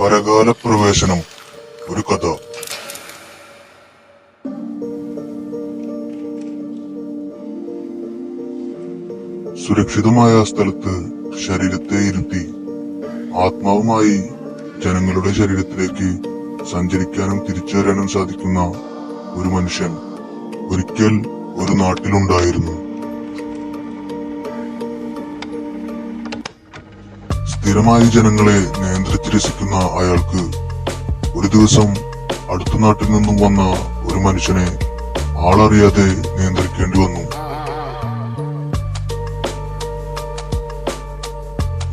പരകാല പ്രവേശനം. ഒരു കഥ. സുരക്ഷിതമായ സ്ഥലത്ത് ശരീരത്തെ ഇരുത്തി ആത്മാവുമായി ജനങ്ങളുടെ ശരീരത്തിലേക്ക് സഞ്ചരിക്കാനും തിരിച്ചു സാധിക്കുന്ന ഒരു മനുഷ്യൻ ഒരിക്കൽ ഒരു നാട്ടിലുണ്ടായിരുന്നു. സ്ഥിരമായി ജനങ്ങളെ നിയന്ത്രിച്ച് രസിക്കുന്ന അയാൾക്ക് ഒരു ദിവസം അടുത്ത നാട്ടിൽ നിന്നും വന്ന ഒരു മനുഷ്യനെ ആളറിയാതെ നിയന്ത്രിക്കേണ്ടി വന്നു.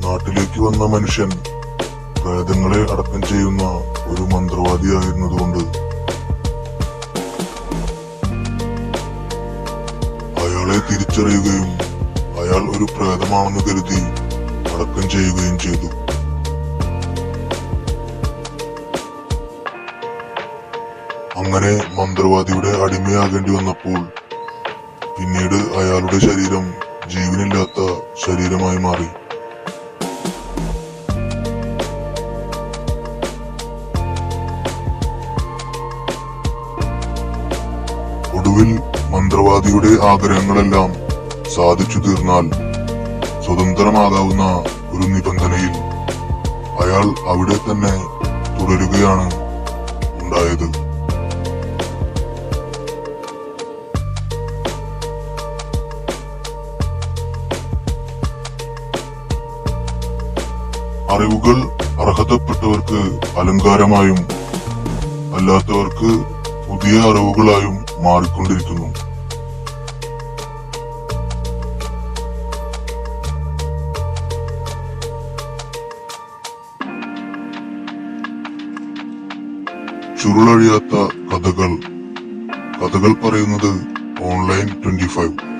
നാട്ടിലേക്ക് വന്ന മനുഷ്യൻ പ്രേതങ്ങളെ അടക്കം ചെയ്യുന്ന ഒരു മന്ത്രവാദിയായിരുന്നതുകൊണ്ട് അയാളെ തിരിച്ചറിയുകയും അയാൾ ഒരു പ്രേതമാണെന്ന് കരുതി അങ്ങനെ മന്ത്രവാദിയുടെ അടിമയാകേണ്ടി വന്നപ്പോൾ പിന്നീട് അയാളുടെ ശരീരം ജീവനില്ലാത്ത ശരീരമായി മാറി. ഒടുവിൽ മന്ത്രവാദിയുടെ ആഗ്രഹങ്ങളെല്ലാം സാധിച്ചു തീർന്നാൽ സ്വതന്ത്രമാകാവുന്ന ഒരു നിബന്ധനയിൽ അയാൾ അവിടെ തന്നെ തുടരുകയാണ് ഉണ്ടായത്. അറിവുകൾ അർഹതപ്പെട്ടവർക്ക് അലങ്കാരമായും അല്ലാത്തവർക്ക് പുതിയ അറിവുകളായും മാറിക്കൊണ്ടിരിക്കുന്നു. ചുരുളഴിയാത്ത കഥകൾ. കഥകൾ പറയുന്നത് ഓൺലൈൻ ട്വന്റി ഫൈവ്.